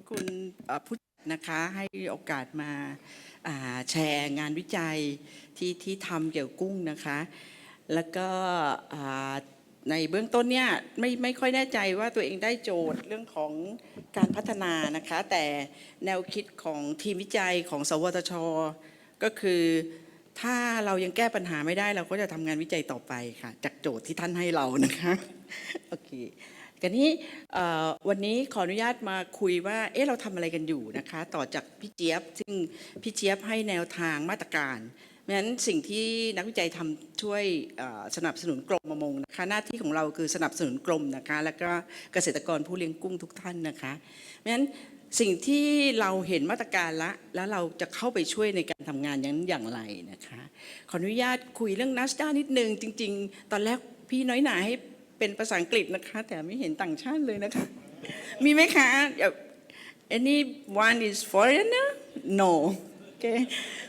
ระคุณผู้จัดนะคะให้โอกาสมาแชร์งานวิจัยที่ที่ทำเกี่ยวกุ้งนะคะ แล้วก็ในเบื้องต้นเนี่ยไม่ไม่ค่อยแน่ใจว่าตัวเองได้โจทย์เรื่องของการพัฒนานะคะ แต่แนวคิดของทีมวิจัยของสวทช ก็คือถ้าเรายังแก้ปัญหาไม่ได้เราก็จะทำงานวิจัยต่อไปค่ะ จากโจทย์ที่ท่านให้เรานะคะโอเค กันนี้วันนี้ขออนุญาตมาคุยว่า เอ๊ะเราทำอะไรกันอยู่นะคะ ต่อจากพี่เจี๊ยบ ซึ่งพี่เจี๊ยบให้แนวทางมาตรการเพราะฉะนั้นสิ่งที่นักวิจัยทำช่วยสนับสนุนกรมประมงนะคะหน้าที่ของเราคือสนับสนุนกรมนะคะแล้วก็เกษตรกรผู้เลี้ยงกุ้งทุกท่านนะคะเพราะฉะนั้นสิ่งที่เราเห็นมาตรการละแล้วเราจะเข้าไปช่วยในการทำงานอย่างอย่างไรนะคะขออนุญาตคุยเรื่องนัสด้านิดนึงจริง ๆ ตอนแรกพี่น้อยหนาให้ เป็นภาษาอังกฤษนะคะ แต่ไม่เห็นต่างชาติเลยนะคะ มีไหมคะเอ่อ anyone is foreigner no โอเค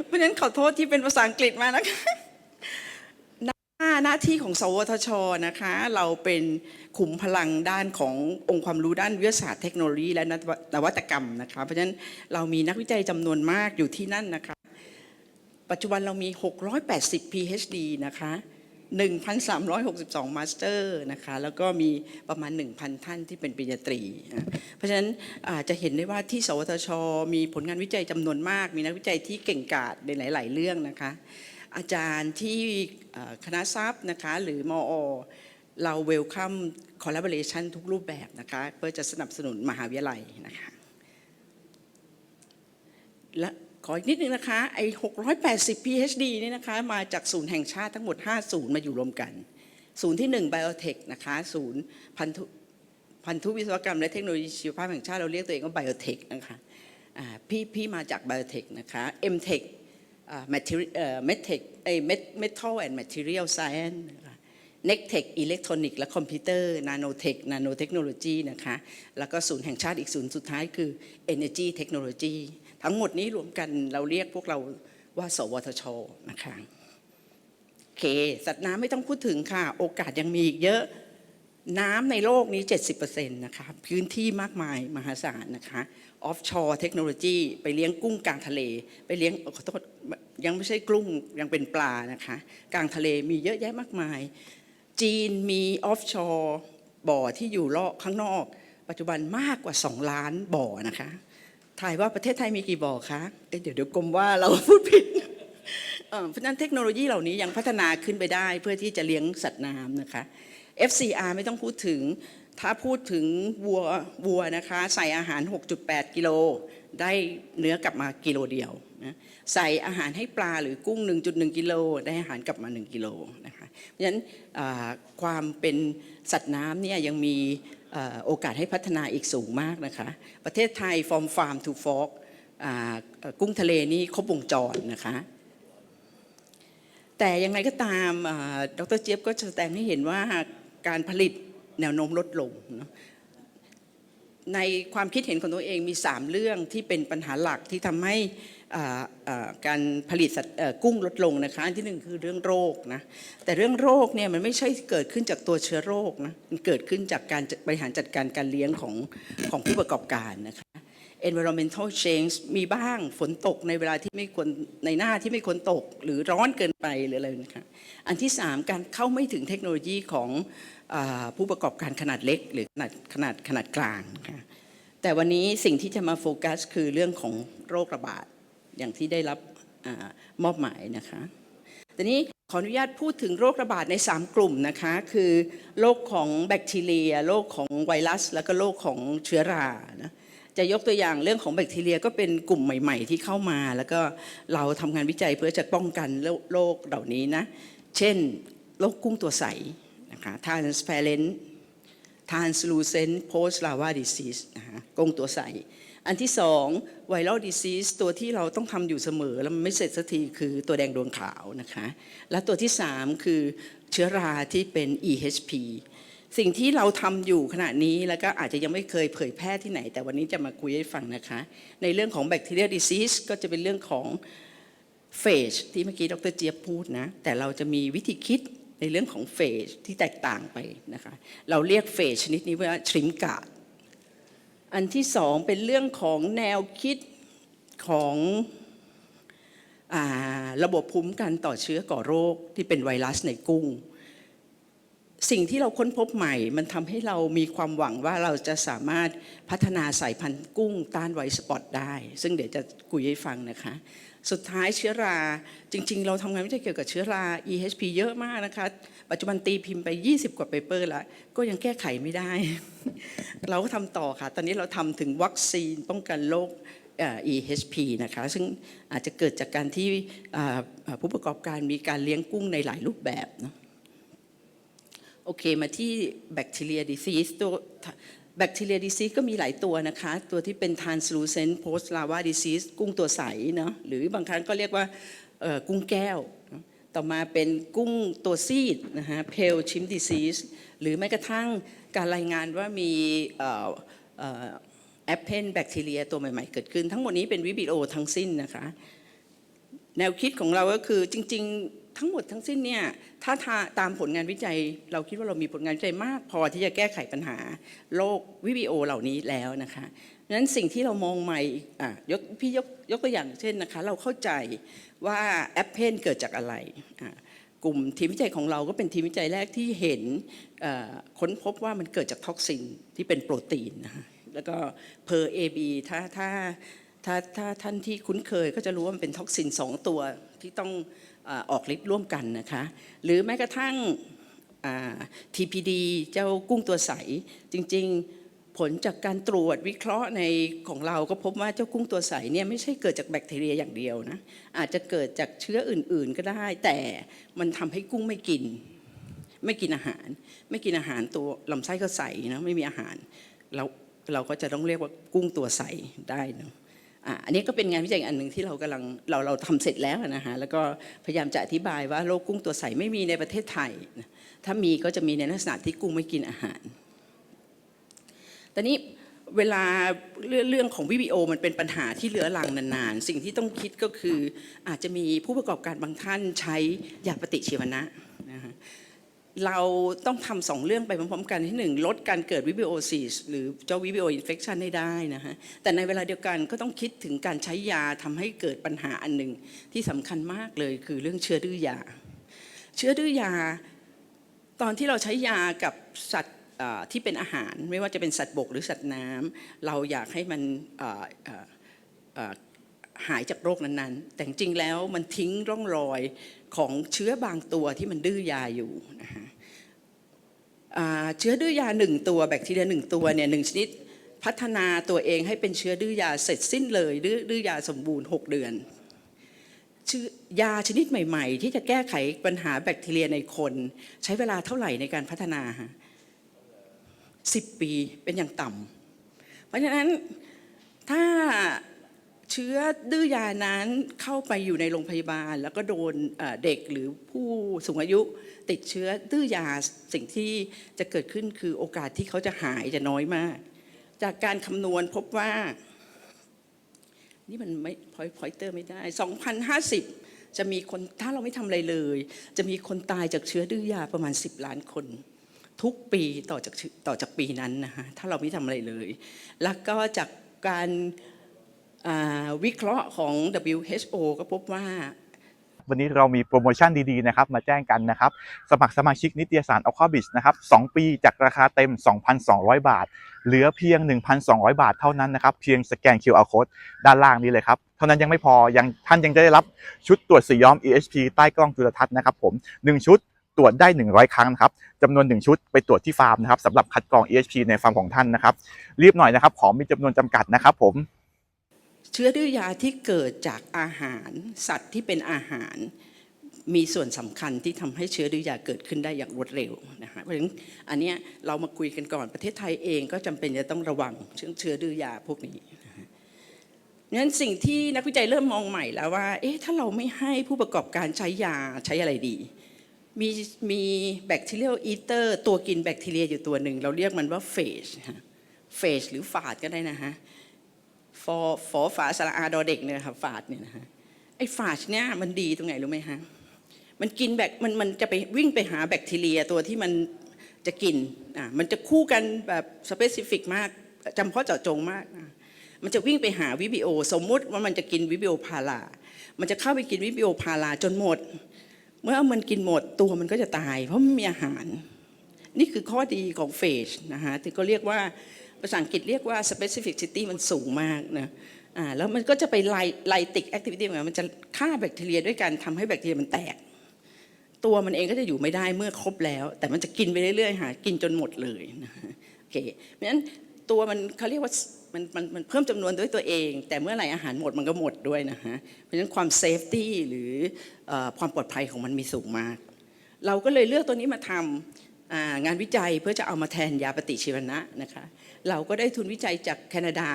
เพราะฉะนั้นขอโทษที่เป็นภาษาอังกฤษมานะคะหน้าหน้าที่ของ สวทชนะคะ เราเป็นขุมพลังด้านขององค์ความรู้ด้านวิทยาศาสตร์เทคโนโลยีและนวัตกรรมนะคะ เพราะฉะนั้นเรามีนักวิจัยจำนวนมากอยู่ที่นั่นนะคะ ปัจจุบันเรามี 680 PhD นะคะ 1,362 มาสเตอร์นะคะแล้วก็มีประมาณ 1,000 ท่านที่เป็นปริญญาตรี เพราะฉะนั้นอาจะเห็นได้ว่าที่สวทช มีผลงานวิจัยจำนวนมาก มีนักวิจัยที่เก่งกาจในหลาย ๆ เรื่องนะคะ อาจารย์ที่คณะทรัพย์นะคะหรือมอเราเวลคัมคอลลาบอร์เรชันทุกรูปแบบนะคะเพื่อจะสนับสนุนมหาวิทยาลัยนะคะและ ขออีกนิดนึงนะคะไอ้680 PhD นี่นะคะมาจากศูนย์แห่งชาติทั้งหมด 5 ศูนย์มาอยู่รวมกัน ศูนย์ที่ 1 Biotech นะคะศูนย์พันธุพันธุวิศวกรรมและเทคโนโลยีชีวภาพแห่งชาติเราเรียกตัวเองว่า Biotech นะคะพี่พี่มาจาก Biotech นะคะ MTech Material เอ่อ Medtech ไอ้ Met- Metal and Material Science นะคะ Nectech อิเล็กทรอนิกส์และคอมพิวเตอร์ Nanotech Nanotechnology นะคะแล้วก็ศูนย์แห่งชาติอีกศูนย์สุดท้ายคือ Energy Technology ทั้งหมดนี้รวมกันเราเรียกพวกเราว่า สวทชนะคะโอเค สัตว์น้ำไม่ต้องพูดถึงค่ะ โอกาสยังมีอีกเยอะน้ำในโลกนี้ 70%นะคะพื้นที่มากมายมหาศาลนะคะออฟชอร์เทคโนโลยีไปเลี้ยงกุ้งกลางทะเล ไปเลี้ยงขอโทษยังไม่ใช่กุ้งยังเป็นปลานะคะกลางทะเลมีเยอะแยะมากมาย จีนมีออฟชอร์บ่อที่อยู่รอบข้างนอก ปัจจุบันมากกว่า 2 ล้านบ่อนะคะ ถ่ายว่าประเทศไทยมีกี่บ่อคะเอ๊ะเดี๋ยวเดี๋ยวกรมว่าเราพูดผิดเพราะฉะนั้นเทคโนโลยีเหล่านี้ยังพัฒนาขึ้นไปได้เพื่อที่จะเลี้ยงสัตว์น้ำนะคะ FCR ไม่ต้องพูดถึงถ้าพูดถึงวัววัวนะคะ ใส่อาหาร 6.8 กิโลได้เนื้อกลับมากิโลเดียวนะใส่อาหารให้ปลาหรือกุ้ง 1.1 กิโลได้อาหารกลับมา 1 กิโลนะคะเพราะฉะนั้นความเป็นสัตว์น้ำเนี่ยยังมี โอกาสให้พัฒนาอีกสูงมากนะคะ ประเทศไทย from farm to fork อ่าเอ่อกุ้งทะเลนี่ครบวงจรนะคะ แต่ยังไงก็ตามดรเจี๊ยบก็แสดงให้เห็นว่าการผลิตแนวโน้มลดลงนะในความคิดเห็นของตัวเองมี 3 เรื่องที่เป็นปัญหาหลักที่ทำให้ การผลิตกุ้งลดลงนะคะอันที่หนึ่งคือเรื่องโรคนะแต่เรื่องโรคเนี่ยมันไม่ใช่เกิดขึ้นจากตัวเชื้อโรคนะมันเกิดขึ้นจากการบริหารจัดการการเลี้ยงของของผู้ประกอบการนะคะ environmental change มีบ้างฝนตกในเวลาที่ไม่ควรในหน้าที่ไม่ควรตก หรือร้อนเกินไปหรืออะไรนะคะอันที่ 3 การเข้าไม่ถึงเทคโนโลยีของอผู้ประกอบการขนาดเล็ก หรือขนาดขนาดขนาดกลางนะะแต่วันนี้สิ่งที่จะมาโฟกัสคือเรื่องของโรคระบาด อย่างที่ได้รับอมอบหมายนะคะทีนี้ขออนุญาตพูดถึงโรคระบาดใน 3 กลุ่มนะคะ คือโรคของแบคทีเรีย โรคของไวรัส แล้วก็โรคของเชื้อรานะจะยกตัวอย่างเรื่องของแบคทีเรียก็เป็นกลุ่มใหม่ ๆ ที่เข้ามา แล้วก็เราทำงานวิจัยเพื่อจะป้องกันโรคเหล่านี้นะ เช่นโรคกุ้งตัวใสนะคะ transparent translucent post lava disease นะคะกุ้งตัวใส อันที่สองไวรัลดิซีสตัวที่เราต้องทำอยู่เสมอ แล้วมันไม่เสร็จสักทีคือตัวแดงดวงขาวนะคะ และตัวที่สามคือเชื้อราที่เป็น EHP สิ่งที่เราทำอยู่ขณะนี้แล้วก็อาจจะยังไม่เคยเผยแพร่ที่ไหน แต่วันนี้จะมาคุยให้ฟังนะคะ ในเรื่องของแบคทีเรียดิซีสก็จะเป็นเรื่องของเฟสที่เมื่อกี้ดรเจี๊ยบพูดนะ แต่เราจะมีวิธีคิดในเรื่องของเฟสที่แตกต่างไปนะคะ เราเรียกเฟสชนิดนี้ว่าทริมกาด อันที่สองเป็นเรื่องของแนวคิดของอระบบภูมิคุ้มกันต่อเชื้อก่อโรคที่เป็นไวรัสในกุ้ง สิ่งที่เราค้นพบใหม่ มันทำให้เรามีความหวังว่าเราจะสามารถพัฒนาสายพันธุ์กุ้งต้านไวรัสสปอตได้ ซึ่งเดี๋ยวจะคุยให้ฟังนะคะ สุดท้ายเชื้อรา จริง ๆ เราทำงานวิจัยเกี่ยวกับเชื้อรา EHP เยอะมากนะคะ ปัจจุบันตีพิมพ์ไป 20 กว่าเปเปอร์ล้วก็ยังแก้ไขไม่ได้ เราก็ทำต่อค่ะ ตอนนี้เราทำถึงวัคซีนป้องกันโรค EHP นะคะ ซึ่งอาจจะเกิดจากการที่ผู้ประกอบการมีการเลี้ยงกุ้งในหลายรูปแบบเนอะโอเค มาที่แบคทีเรียดิซีสตัว แบคทีเรียดิซีก็มีหลายตัวนะคะ ตัวที่เป็น translucent post lava disease กุ้งตัวใสเนาะหรือบางครั้งก็เรียกว่ากุ้งแก้ว ต่อมาเป็นกุ้งตัวซีดนะฮะ pale chimp disease หรือแม้กระทั่งการรายงานว่ามีแอปเพนแบคทีเรียตัวใหม่ๆ เกิดขึ้น ทั้งหมดนี้เป็นวิบิโอทั้งสิ้นนะคะ แนวคิดของเราก็คือจริงๆ ทั้งหมดทั้งสิ้นเนี่ยถ้าทาตามผลงานวิจัย เราคิดว่าเรามีผลงานวิจัยมาก พอที่จะแก้ไขปัญหาโรควิบิโอเหล่านี้แล้วนะคะดังนั้นสิ่งที่เรามองใหม่อะยกพี่ยกยกตัวอย่างเช่นนะคะ เราเข้าใจว่าแอปเพนเกิดจากอะไรอะกลุ่มทีมวิจัยของเราก็เป็นทีมวิจัยแรกที่เห็นอ่อค้นพบว่ามันเกิดจากท็อกซินที่เป็นโปรตีนนะคะแล้วก็เพอเอบีถ้าถ้าถ้าถ้าท่านที่คุ้นเคยก็จะรู้ว่ามันเป็นท็อกซิน 2 ตัวที่ต้อง ออกฤทธิ์ร่วมกันนะคะ หรือแม้กระทั่ง TPD เจ้ากุ้งตัวใส จริงๆ ผลจากการตรวจวิเคราะห์ในของเราก็พบว่าเจ้ากุ้งตัวใสเนี่ยไม่ใช่เกิดจากแบคทีเรียอย่างเดียวนะ อาจจะเกิดจากเชื้ออื่นๆก็ได้ แต่มันทำให้กุ้งไม่กิน ไม่กินอาหาร ไม่กินอาหารตัวลำไส้ก็ใสนะไม่มีอาหารเราเราก็จะต้องเรียกว่ากุ้งตัวใสได้นะ อันนี้ก็เป็นงานวิจัยอันหนึ่งที่เรากำลังเราเราทำเสร็จแล้วนะฮะแล้วก็พยายามจะอธิบายว่าโรคกุ้งตัวใสไม่มีในประเทศไทย ถ้ามีก็จะมีในลักษณะที่กุ้งไม่กินอาหาร ตอนนี้เวลาเรื่องเรื่องของวิบิโอมันเป็นปัญหาที่เหลือรังนานๆ สิ่งที่ต้องคิดก็คืออาจจะมีผู้ประกอบการบางท่านใช้ยาปฏิชีวนะนะฮะ เราต้องทำสองเรื่องไปพร้อมๆกันที่หนึ่งลดการเกิดวิบิโอซีสหรือเจ้าวิบิโออินเฟคชันให้ได้นะฮะแต่ในเวลาเดียวกันก็ต้องคิดถึงการใช้ยาทำให้เกิดปัญหาอันหนึ่งที่สำคัญมากเลยคือเรื่องเชื้อดื้อยา เชื้อดื้อยา ตอนที่เราใช้ยากับสัตว์ที่เป็นอาหาร ไม่ว่าจะเป็นสัตว์บกหรือสัตว์น้ำเราอยากให้มัน หายจากโรคนั้นๆ แต่จริงแล้วมันทิ้งร่องรอยของเชื้อบางตัวที่มันดื้อยาอยู่นะฮะเชื้อดื้อยาหนึ่งตัวแบคทีเรียหนึ่งตัวเนี่ยหนึ่งชนิดพัฒนาตัวเองให้เป็นเชื้อดื้อยาเสร็จสิ้นเลยดื้อดื้อยาสมบูรณ์ 6 เดือนชื่อยาชนิดใหม่ ๆ ที่จะแก้ไขปัญหาแบคทีเรียในคน ใช้เวลาเท่าไหร่ในการพัฒนาฮะสิบปีเป็นอย่างต่ำเพราะฉะนั้นถ้า เชื้อดื้อยานั้นเข้าไปอยู่ในโรงพยาบาล แล้วก็โดนเด็กหรือผู้สูงอายุติดเชื้อดื้อยาสิ่งที่จะเกิดขึ้นคือโอกาสที่เขาจะหายจะน้อยมาก จากการคำนวณพบว่า นี่มันไม่พอยพอยเตอร์ไม่ได้ 2050 จะมีคนถ้าเราไม่ทำอะไรเลย จะมีคนตายจากเชื้อดื้อยาประมาณ 10 ล้านคนทุกปีต่อจากต่อจากปีนั้นนะฮะถ้าเราไม่ทำอะไรเลย แล้วก็จากการ วิเคราะห์ของ WHO ก็พบว่าวันนี้เรามีโปรโมชั่นดีๆนะครับมาแจ้งกันนะครับ สมัครสมาชิกนิตยสาร a q u a b i z นะครับ2ปีจากราคาเต็ม 2,200 บาท เหลือเพียง 1,200 บาทเท่านั้นนะครับ เพียงสแกน QR code ด้านล่างนี้เลยครับ เท่านั้นยังไม่พอยังท่านยังจะได้รับชุดตรวจสีย้อม EHP ใต้กล้องจุลทรรศน์นะครับผม 1 ชุดตรวจได้ 100 ครั้งนะครับจำนวน 1 ชุดไปตรวจที่ฟาร์มนะครับสำหรับคัดกรอง EHP ในฟาร์มของท่านนะครับรีบหน่อยนะครับของมีจำนวนจำกัดนะครับผม เชื้อดื้อยาที่เกิดจากอาหาร สัตว์ที่เป็นอาหาร มีส่วนสำคัญที่ทำให้เชื้อดื้อยาเกิดขึ้นได้อย่างรวดเร็วนะคะเพราะฉะนั้นอันเนี้ยเรามาคุยกันก่อนประเทศไทยเองก็จำเป็นจะต้องระวังเรื่องเชื้อดื้อยาพวกนี้นะคะงั้นสิ่งที่นักวิจัยเริ่มมองใหม่แล้วว่า เอ๊ะถ้าเราไม่ให้ผู้ประกอบการใช้ยาใช้อะไรดี มีมีแบคทีเรียอีเตอร์ตัวกินแบคทีเรียอยู่ตัวหนึ่ง เราเรียกมันว่าเฟชเฟชหรือฝาดก็ได้นะฮะ ฟอฟอฝาสระอาดอเด็กเนี่ยนะครับฝาดเนี่ยนะฮะไอ้ฝาดเนี่ยมันดีตรงไหนรู้ไหมฮะมันกินแบคมันมันจะไปวิ่งไปหาแบคทีเรียตัวที่มันจะกินอะมันจะคู่กันแบบสเปซิฟิกมากจำเพาะเจาะจงมากนะมันจะวิ่งไปหาวิบิโอ สมมุติว่ามันจะกินวิบิโอพารามันจะเข้าไปกินวิบิโอพาราจนหมด เมื่อมันกินหมดตัวมันก็จะตาย เพราะมันมีอาหาร นี่คือข้อดีของเฟสนะฮะที่ก็เรียกว่า ภาษาอังกฤษเรียกว่า specificity มันสูงมากนะอ่าแล้วมันก็จะไปไลไลติกแอคทิวิตี้มันจะฆ่าแบคทีเรียด้วยการทำให้แบคทีเรียมันแตก ตัวมันเองก็จะอยู่ไม่ได้เมื่อครบแล้ว แต่มันจะกินไปเรื่อยๆหากินจนหมดเลยนะโอเคเพราะฉะนั้นตัวมันเขาเรียกว่ามันมันมันเพิ่มจำนวนด้วยตัวเอง แต่เมื่อไหร่อาหารหมดมันก็หมดด้วยนะฮะเพราะฉะนั้นความเซฟตี้หรือความปลอดภัยของมันมีสูงมาก เราก็เลยเลือกตัวนี้มาทำอ่า งานวิจัยเพื่อจะเอามาแทนยาปฏิชีวนะนะคะเราก็ได้ทุนวิจัยจากแคนาดา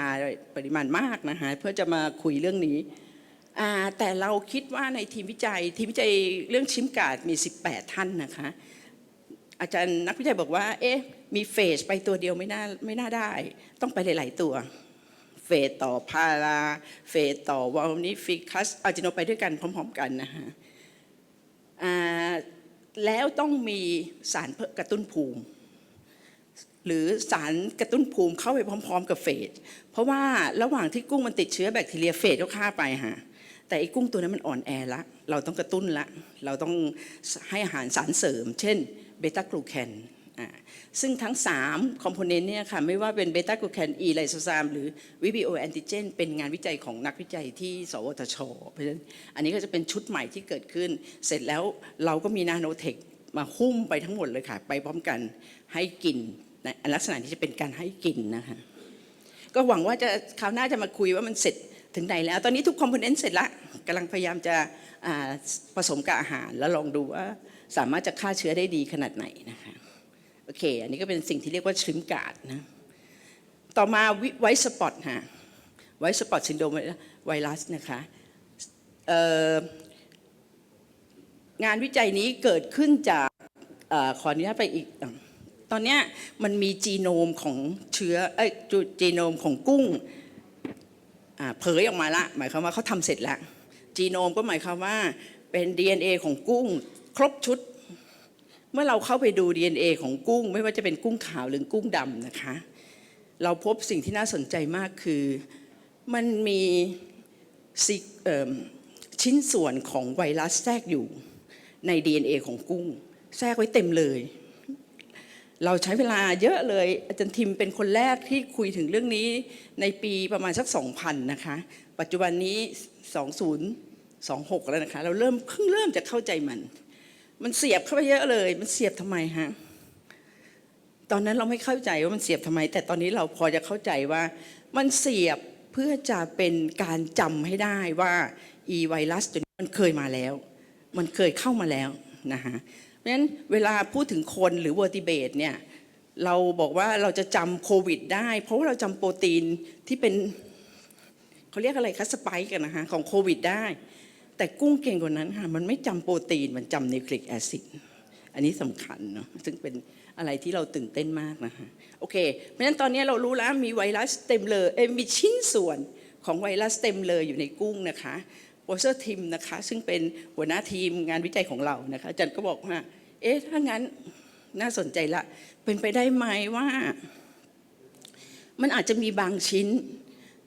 ปริมาณมากนะคะเพื่อจะมาคุยเรื่องนี้แต่เราคิดว่าในทีมวิจัยทีมวิจัยเรื่องชิมการ์ดมี 18 ท่านนะคะอาจารย์นักวิจัยบอกว่า เอ๊ะ มีเฟสไปตัวเดียวไม่น่าไม่น่าได้ ต้องไปหลาย ๆ ตัว เฟสต่อพาราเฟสต่อวาลนิฟิคัสอาจิโนไปด้วยกันพร้อม ๆ กันนะคะอ่า แล้วต้องมีสารเพื่อกระตุ้นภูมิ หรือสารกระตุ้นภูมิเข้าไปพร้อม ๆ กับเฟสเพราะว่าระหว่างที่กุ้งมันติดเชื้อแบคทีเรียเฟสก็ฆ่าไปฮะแต่ไอ้กุ้งตัวนั้นมันอ่อนแอละ เราต้องกระตุ้นละ เราต้องให้อาหารสารเสริม เช่นเบต้ากลูแคน ซึ่งทั้ง 3 คอมโพเนนต์เนี่ยค่ะไม่ว่าเป็นเบต้ากลูแคนอีไลโซซามหรือวิบิโอแอนติเจนเป็นงานวิจัยของนักวิจัยที่ สวทช เพราะฉะนั้นอันนี้ก็จะเป็นชุดใหม่ที่เกิดขึ้น เสร็จแล้วเราก็มีนาโนเทคมาหุ้มไปทั้งหมดเลยค่ะ ไปพร้อมกันให้กินในลักษณะที่จะเป็นการให้กินนะคะก็หวังว่าจะคราวหน้าจะมาคุยว่ามันเสร็จถึงไหนแล้ว ตอนนี้ทุกคอมโพเนนต์เสร็จละกำลังพยายามจะผสมกับอาหารแล้วลองดูว่าสามารถจะฆ่าเชื้อได้ดีขนาดไหนนะคะ โอเค อันนี้ก็เป็นสิ่งที่เรียกว่าชริมการ์ดนะ ต่อมาไวสปอตฮะไวสปอตซินโดมไวรัสนะคะงานวิจัยนี้เกิดขึ้นจากอขออนุญาตไปอีก ตอนเนี้ยมันมีจีโนมของเชื้อเอ้ยจ,จีโนมของกุ้งเผยออกมาละ หมายความว่าเขาทำเสร็จแล้ว จีโนมก็หมายความว่าเป็น DNA ของกุ้ง ครบชุด มื่อเราเข้าไปดู DNA ของกุ้ง ไม่ว่าจะเป็นกุ้งขาวหรือกุ้งดำนะคะ เราพบสิ่งที่น่าสนใจมากคือมันมีชิ้นส่วนของไวรัสแทรกอยู่ใน DNA ของกุ้ง แทรกไว้เต็มเลย เราใช้เวลาเยอะเลย อาจารย์ทิมเป็นคนแรกที่คุยถึงเรื่องนี้ในปีประมาณสัก 2,000 นะคะ ปัจจุบันนี้ 2026 แล้วนะคะ เราเริ่มเพิ่งเริ่มจะเข้าใจมัน มันเสียบเข้าไปเยอะเลย มันเสียบทำไมฮะตอนนั้นเราไม่เข้าใจว่ามันเสียบทำไม แต่ตอนนี้เราพอจะเข้าใจว่า มันเสียบเพื่อจะเป็นการจำให้ได้ว่าอีไวรัสตัวนี้มันเคยมาแล้ว มันเคยเข้ามาแล้วนะคะเพราะฉะนั้นเวลาพูดถึงคนหรือเวอร์ติเบตเนี่ยเราบอกว่าเราจะจำโควิดได้ เพราะว่าเราจำโปรตีนที่เป็นเขาเรียกอะไรคะสไปค์กันนะคะของโควิดได้ แต่กุ้งเก่งกว่านั้นค่ะมันไม่จำโปรตีนมันจำนิวคลิกแอซิดอันนี้สำคัญเนาะซึ่งเป็นอะไรที่เราตื่นเต้นมากนะคะโอเค เพราะฉะนั้นตอนนี้เรารู้แล้วมีไวรัสเต็มเลยเอ้มีชิ้นส่วนของไวรัสเต็มเลยอยู่ในกุ้งนะคะโปรเซอร์ทีมนะคะซึ่งเป็นหัวหน้าทีมงานวิจัยของเรานะคะจารย์ก็บอกว่าเอ๊ะถ้างั้นน่าสนใจละเป็นไปได้ไหมว่า มันอาจจะมีบางชิ้น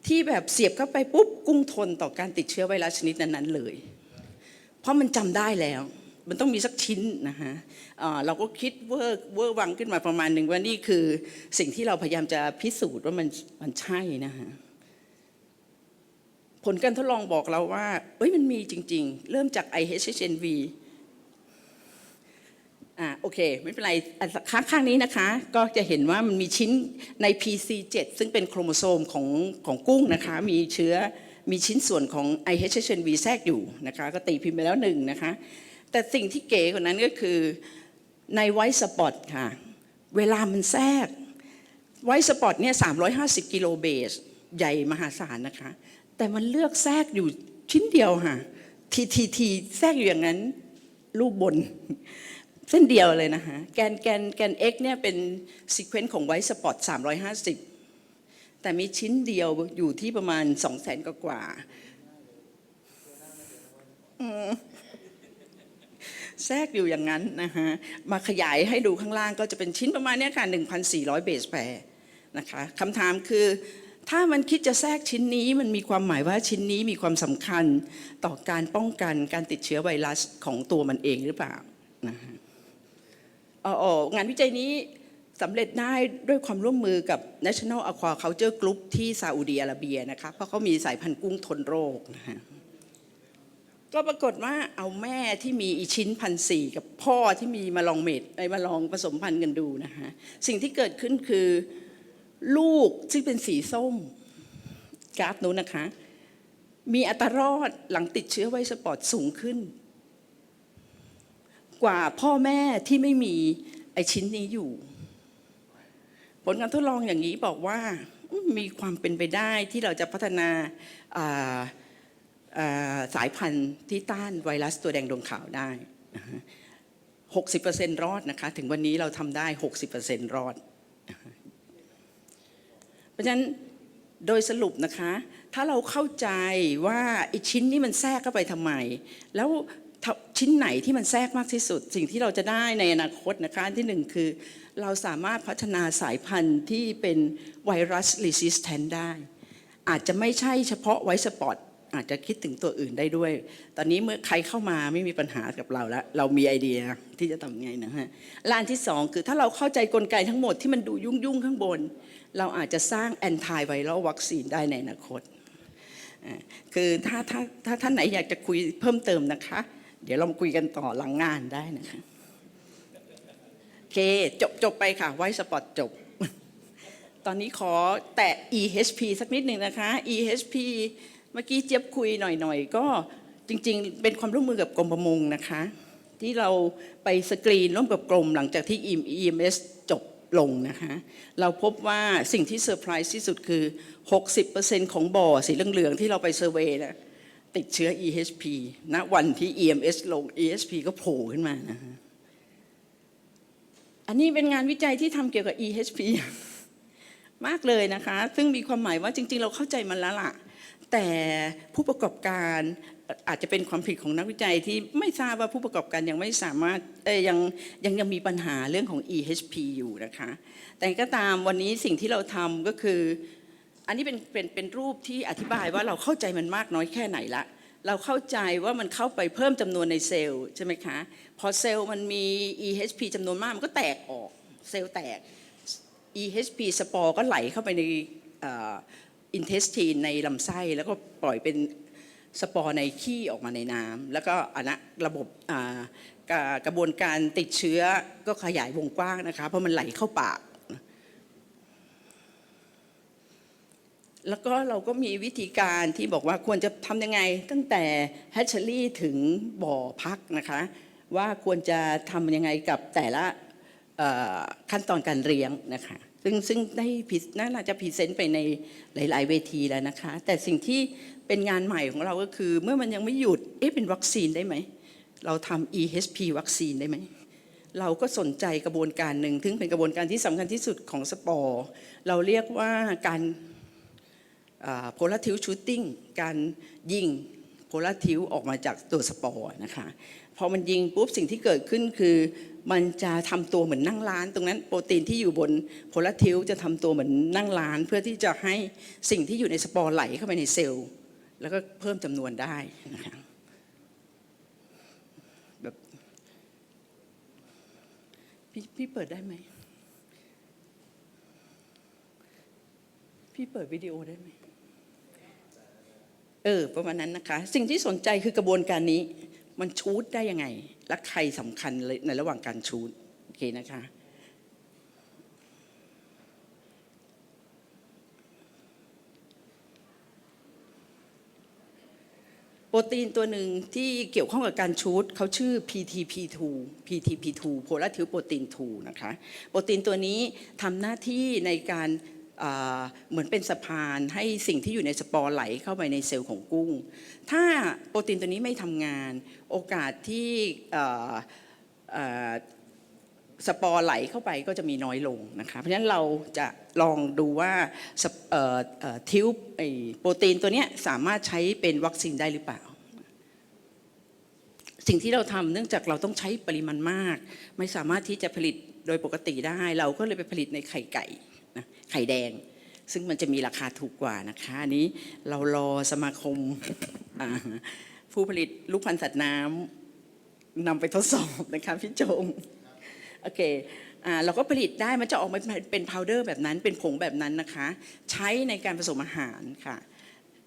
ที่แบบเสียบเข้าไปปุ๊บกุ้งทนต่อการติดเชื้อไวรัสชนิดนั้นๆเลย เพราะมันจำได้แล้ว มันต้องมีสักชิ้นนะคะเราก็คิดเวอร์เวอร์วังขึ้นมาประมาณหนึ่งว่านี่คือสิ่งที่เราพยายามจะพิสูจน์ว่ามันมันใช่นะคะผลการทดลองบอกเราว่าเอ้ยมันมีจริง ๆ เริ่มจาก IHHNV อ่าโอเค ไม่เป็นไรข้างข้างนี้นะคะ ก็จะเห็นว่ามันมีชิ้นใน PC7 ซึ่งเป็นโครโมโซมของของกุ้งนะคะ มีเชื้อมีชิ้นส่วนของ IHHNV แทรกอยู่นะคะ ก็ตีพิมพ์ไปแล้วหนึ่งนะคะ แต่สิ่งที่เก๋กว่านั้นก็คือในไวท์สปอตค่ะ เวลามันแทรกไวท์สปอตเนี่ย350 กิโลเบส ใหญ่มหาศาลนะคะ แต่มันเลือกแทรกอยู่ชิ้นเดียวค่ะทีทีทีแทรกอยู่อย่างนั้นรูปบน เส้นเดียวเลยนะคะแกนแกนแกน x เนี่ยเป็นซีเควนต์ของไวท์สปอต350 แต่มีชิ้นเดียวอยู่ที่ประมาณ 2 0 0แสนกว่าแทรกอยู่อย่างนั้นนะคะมาขยายให้ดูข้างล่างก็จะเป็นชิ้นประมาณเนี้ยค่ะ 1,400 เบสแปรนะคะคำถามคือ ถ้ามันคิดจะแทรกชิ้นนี้มันมีความหมายว่าชิ้นนี้มีความสำคัญต่อการป้องกันการติดเชื้อไวรัสของตัวมันเองหรือเปล่านะคะ งานวิจัยนี้สำเร็จได้ด้วยความร่วมมือกับ National Aquaculture Group ที่ซาอุดีอาระเบียนะคะเพราะเขามีสายพันธุ์กุ้งทนโรคนะฮะก็ปรากฏว่าเอาแม่ที่มีอีชิ้นพันสี่กับพ่อที่มีมาลองเม็ดไอ้มาลองผสมพันธุ์กันดูนะฮะสิ่งที่เกิดขึ้นคือลูกที่งเป็นสีส้มกราฟนู้นนะคะ มีอัตรารอดหลังติดเชื้อไวรัสปอดสูงขึ้น กว่าพ่อแม่ที่ไม่มีไอชิ้นนี้อยู่ ผลการทดลองอย่างนี้บอกว่ามีความเป็นไปได้ที่เราจะพัฒนาาาสายพันธุ์ที่ต้านไวรัสตัวแดงดวงขาวได้ 60%รอดนะคะ ถึงวันนี้เราทำได้ 60%รอด เพราะฉะนั้นโดยสรุปนะคะ ถ้าเราเข้าใจว่าไอชิ้นนี้มันแทรกเข้าไปทำไม แล้ว ชิ้นไหนที่มันแทรกมากที่สุด สิ่งที่เราจะได้ในอนาคตนะคะที่หนึ่งคือ เราสามารถพัฒนาสายพันธุ์ที่เป็นไวรัส resistant ได้ อาจจะไม่ใช่เฉพาะไวสปอตอาจจะคิดถึงตัวอื่นได้ด้วย ตอนนี้เมื่อใครเข้ามาไม่มีปัญหากับเราแล้ว เรามีไอเดียที่จะทำไงนะฮะละอันที่สองคือถ้าเราเข้าใจกลไกทั้งหมดที่มันดูยุ่งๆข้างบน เราอาจจะสร้างแอนตี้ไวรัลวัคซีนได้ในอนาคต คือถ้าถ้าถ้าท่านไหนอยากจะคุยเพิ่มเติมนะคะ เดี๋ยวเรามาคุยกันต่อหลังงานได้นะคะโอเคจบจบไปค่ะไว้สปอตจบ ตอนนี้ขอแตะ EHP สักนิดหนึ่งนะคะ EHP เมื่อกี้เจี๊ยบคุยหน่อยๆ ก็จริงๆ เป็นความร่วมมือกับกรมประมงนะคะ ที่เราไปสกรีนร่วมกับกรมหลังจากที่ EMS จบลงนะคะ เราพบว่าสิ่งที่เซอร์ไพรส์ที่สุดคือ 60%ของบ่อสีเหลืองๆ ที่เราไปเซอร์เวย์นะ ติดเชื้อ EHP ณวันที่ EMS ลง EHP ก็โผล่ขึ้นมานะคะอันนี้เป็นงานวิจัยที่ทำเกี่ยวกับ EHP มากเลยนะคะ ซึ่งมีความหมายว่าจริง ๆ เราเข้าใจมันแล้วล่ะ แต่ผู้ประกอบการอาจจะเป็นความผิดของนักวิจัยที่ไม่ทราบว่าผู้ประกอบการยังไม่สามารถเอ้ยยังยังยังมีปัญหาเรื่องของ EHP อยู่นะคะ แต่ก็ตามวันนี้สิ่งที่เราทำก็คือ อันนี้เป็นเป็นเป็นรูปที่อธิบายว่าเราเข้าใจมันมากน้อยแค่ไหนละ เราเข้าใจว่ามันเข้าไปเพิ่มจำนวนในเซลล์ใช่ไหมคะ พอเซลล์มันมี EHP จำนวนมากมันก็แตกออกเซลล์แตก EHP สปอร์ก็ไหลเข้าไปในอินเทสตีนในลำไส้แล้วก็ปล่อยเป็นสปอร์ในขี้ออกมาในน้ำแล้วก็อันนะระบบะกระบวนการติดเชื้อก็ขยายวงกว้างนะคะเพราะมันไหลเข้าปาก แล้วก็เราก็มีวิธีการที่บอกว่าควรจะทำยังไง ตั้งแต่แฮชเชอรี่ถึงบ่อพักนะคะ ว่าควรจะทำยังไงกับแต่ละขั้นตอนการเลี้ยงนะคะซึ่งซึ่งได้พิน่าจะพรีเซนต์ไปในหลาย ๆ เวทีแล้วนะคะ แต่สิ่งที่เป็นงานใหม่ของเราก็คือ เมื่อมันยังไม่หยุดเอ๊ะเป็นวัคซีนได้ไหม เราทำ EHP วัคซีนได้ไหมเราก็สนใจกระบวนการหนึ่งซึ่งเป็นกระบวนการที่สำคัญที่สุดของสปอร์ เราเรียกว่าการ โพลาทิวชูตติ้งการยิงโพลาทิวออกมาจากตัวสปอร์นะคะพอมันยิงปุ๊บสิ่งที่เกิดขึ้นคือ มันจะทำตัวเหมือนนั่งร้าน ตรงนั้นโปรตีนที่อยู่บนโพลาทิวจะทำตัวเหมือนนั่งร้าน เพื่อที่จะให้สิ่งที่อยู่ในสปอร์ไหลเข้าไปในเซลล์ แล้วก็เพิ่มจำนวนได้นะคะแบบพี่พี่เปิดได้ไหมพี่เปิดวิดีโอได้ไหม เออประมาณนั้นนะคะ สิ่งที่สนใจคือกระบวนการนี้ มันชูดได้ยังไง และใครสำคัญในระหว่างการชูดโอเคนะคะโปรตีนตัวหนึ่งที่เกี่ยวข้องกับการชูดเขาชื่อ PTP2 PTP2 Polar Tube Protein 2นะคะ โปรตีนตัวนี้ทำหน้าที่ในการ เหมือนเป็นสะพานให้สิ่งที่อยู่ในสปอร์ไหลเข้าไปในเซลล์ของกุ้ง ถ้าโปรตีนตัวนี้ไม่ทำงาน โอกาสที่สปอร์ไหลเข้าไปก็จะมีน้อยลงนะคะเพราะฉะนั้นเราจะลองดูว่าทิวโปรตีนตัวนี้สามารถใช้เป็นวัคซีนได้หรือเปล่า สิ่งที่เราทำเนื่องจากเราต้องใช้ปริมาณมาก ไม่สามารถที่จะผลิตโดยปกติได้ เราก็เลยไปผลิตในไข่ไก่ นะไข่แดง ซึ่งมันจะมีราคาถูกกว่านะคะอันนี้เรารอสมาคมผู้ผลิตลูกพันธุ์สัตว์น้ำนำไปทดสอบนะคะพี่จงโอเคเราก็ผลิตได้มันจะออกมาเป็นพาวเดอร์แบบนั้นเป็นผงแบบนั้นนะคะ ใช้ในการผสมอาหารค่ะ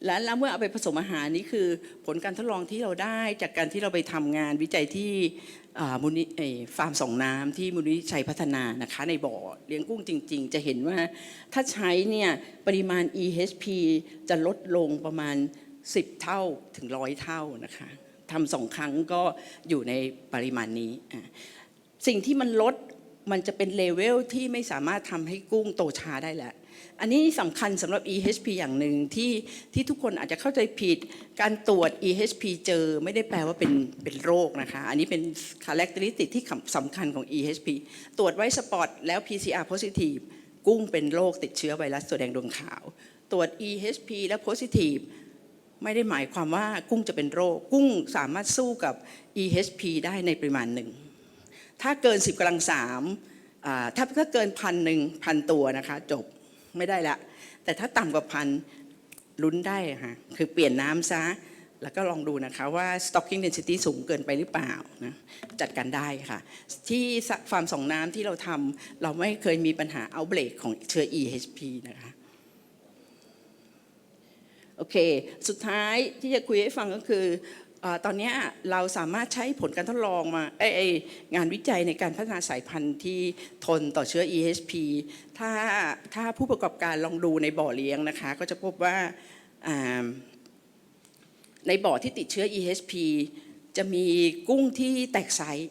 และแล้วเมื่อเอาไปผสมอาหารนี่คือผลการทดลองที่เราได้จากการที่เราไปทำงานวิจัยที่ มูลนิฟาร์มสองน้ำที่มูลนิธิชัยพัฒนานะคะ ในบ่อเลี้ยงกุ้งจริง ๆ จะเห็นว่าถ้าใช้เนี่ยปริมาณ EHP จะลดลงประมาณ 10 เท่าถึงร้อยเท่านะคะทำสองครั้งก็อยู่ในปริมาณนี้ สิ่งที่มันลดมันจะเป็นเลเวลที่ไม่สามารถทำให้กุ้งโตช้าได้แล้ว อันนี้สำคัญสำหรับ EHP อย่างหนึ่งที่ที่ทุกคนอาจจะเข้าใจผิด การตรวจ EHP เจอไม่ได้แปลว่าเป็นเป็นโรคนะคะ อันนี้เป็นคุณลักษณะที่สำคัญของ EHP ตรวจไว้สปอตแล้ว PCR positive กุ้งเป็นโรคติดเชื้อไวรัสตัวแดงดวงขาว ตรวจ EHP แล้ว positive ไม่ได้หมายความว่ากุ้งจะเป็นโรค กุ้งสามารถสู้กับ EHP ได้ในปริมาณหนึ่ง ถ้าเกิน 10กำลังสามถ้าเกินพันหนึ่งพันตัวนะคะจบ ไม่ได้ละ แต่ถ้าต่ำกว่าพันลุ้นได้ค่ะคือเปลี่ยนน้ำซะ แล้วก็ลองดูนะคะว่า stocking density สูงเกินไปหรือเปล่านะจัดการได้ค่ะ ที่ฟาร์มสองน้ำที่เราทำเราไม่เคยมีปัญหา outbreak ของเชื้อ EHP นะคะโอเค สุดท้ายที่จะคุยให้ฟังก็คือ ตอนนี้เราสามารถใช้ผลการทดลองมาเอ้ยเอ้ยงานวิจัยในการพัฒนาสายพันธุ์ที่ทนต่อเชื้อ EHP ถ้าถ้าผู้ประกอบการลองดูในบ่อเลี้ยงนะคะ ก็จะพบว่าอ่าในบ่อที่ติดเชื้อ EHP จะมีกุ้งที่แตกไซส์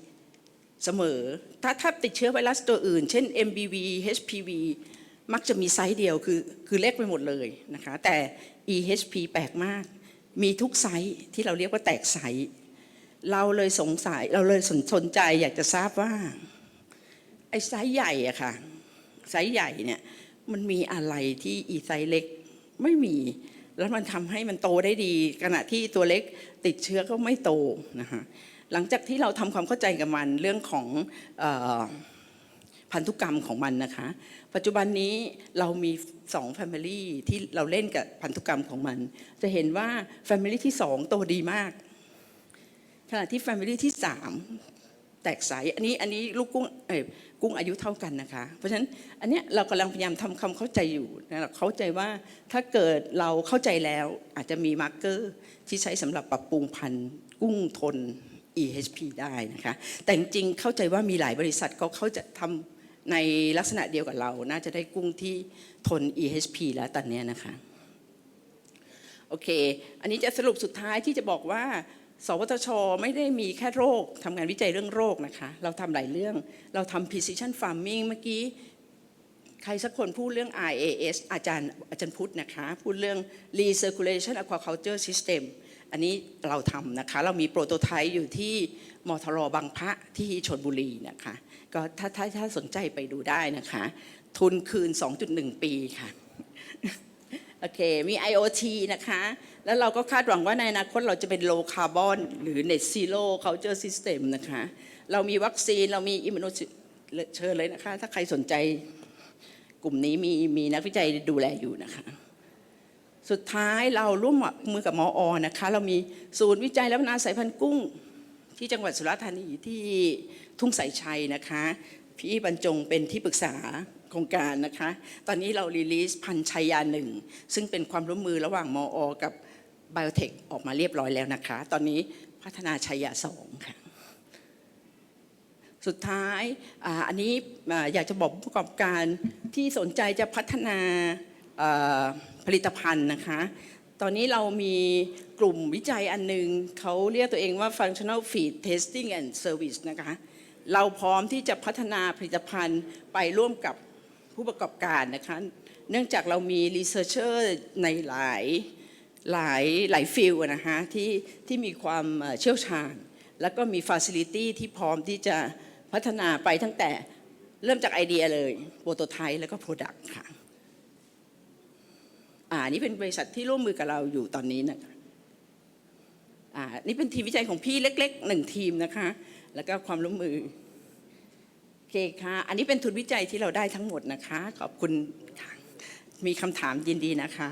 เสมอ ถ้าถ้าติดเชื้อไวรัสตัวอื่น เช่น MBV HPV มักจะมีไซส์เดียวคือคือเล็กไปหมดเลยนะคะ แต่ EHP แปลกมาก มีทุกไซส์ที่เราเรียกว่าแตกไซส์เราเลยสงสัยเราเลยสนสนใจอยากจะทราบว่าไอ้ไซส์ใหญ่อะค่ะไซส์ใหญ่เนี่ยมันมีอะไรที่อีไซส์เล็กไม่มี แล้วมันทำให้มันโตได้ดี ขณะที่ตัวเล็กติดเชื้อก็ไม่โตนะคะหลังจากที่เราทำความเข้าใจกับมันเรื่องของอ พันธุกรรมของมันนะคะ ปัจจุบันนี้เรามีสอง Family ที่เราเล่นกับพันธุกรรมของมัน จะเห็นว่า Family ที่สองโตดีมากขณะที่ Family ที่สามแตกสายอันนี้อันนี้ลูกกุ้งเอ้ยกุ้งอายุเท่ากันนะคะ เพราะฉะนั้นอันเนี้ยเรากำลังพยายามทำความเข้าใจอยู่นะเราเข้าใจว่าถ้าเกิดเราเข้าใจแล้วอาจจะมีมาร์กเกอร์ที่ใช้สำหรับปรับปรุงพันธุ์กุ้งทน EHP ได้นะคะ แต่จริงๆเข้าใจว่ามีหลายบริษัทก็เขาจะทำ ในลักษณะเดียวกับเรา น่าจะได้กุ้งที่ทน EHP แล้วตอนนี้นะคะ โอเค อันนี้จะสรุปสุดท้ายที่จะบอกว่า สวทช ไม่ได้มีแค่โรคทำงานวิจัยเรื่องโรคนะคะ เราทำหลายเรื่อง เราทำ precision farming เมื่อกี้ ใครสักคนพูดเรื่อง RAS อาจารย์อาจารย์พุทธนะคะ พูดเรื่อง recirculation aquaculture system อันนี้เราทำนะคะ เรามีโปรโตไทป์อยู่ที่มทรบางพระที่ชนบุรีนะคะ ก็ถ้าถ้าถ้าสนใจไปดูได้นะคะ ทุนคืน 2.1 ปีค่ะโอเค มี IoT นะคะ แล้วเราก็คาดหวังว่าในอนาคตเราจะเป็น low carbon หรือ net zero culture system นะคะ เรามีวัคซีน เรามี immuno เชิญเลยนะคะ ถ้าใครสนใจกลุ่มนี้มีมีนักวิจัยดูแลอยู่นะคะ สุดท้ายเราร่วมมือกับมออนะคะ เรามีศูนย์วิจัยและพัฒนาสายพันธุ์กุ้ง ที่จังหวัดสุราษฎร์ธานีที่ทุ่งสายชัยนะคะ พี่บรรจงเป็นที่ปรึกษาโครงการนะคะ ตอนนี้เรารีลีสพันชัยยาหนึ่งซึ่งเป็นความร่วมมือระหว่างมออกับไบโอเทคออกมาเรียบร้อยแล้วนะคะ ตอนนี้พัฒนาชัยยาสองค่ะ สุดท้ายอันนี้อยากจะบอกผู้ประกอบการที่สนใจจะพัฒนาผลิตภัณฑ์นะคะ ตอนนี้เรามีกลุ่มวิจัยอันหนึงเขาเรียกตัวเองว่า functional feed testing and service นะคะ เราพร้อมที่จะพัฒนาผลิตภัณฑ์ไปร่วมกับผู้ประกอบการนะคะ เนื่องจากเรามี researcher ในหลายหลายหลายฟิลนะคะที่ที่มีความเชี่ยวชาญ แล้วก็มี facility ที่พร้อมที่จะพัฒนาไปตั้งแต่เริ่มจากไอเดียเลยโปรโตไทป์แล้วก็ Product ค่ะ อ่านี่เป็นบริษัทที่ร่วมมือกับเราอยู่ตอนนี้นะคะอ่านี่เป็นทีมวิจัยของพี่เล็กๆหนึ่งทีมนะคะ แล้วก็ความร่วมมือโอเคค่ะ อันนี้เป็นทุนวิจัยที่เราได้ทั้งหมดนะคะ ขอบคุณมีคำถามยินดีนะคะ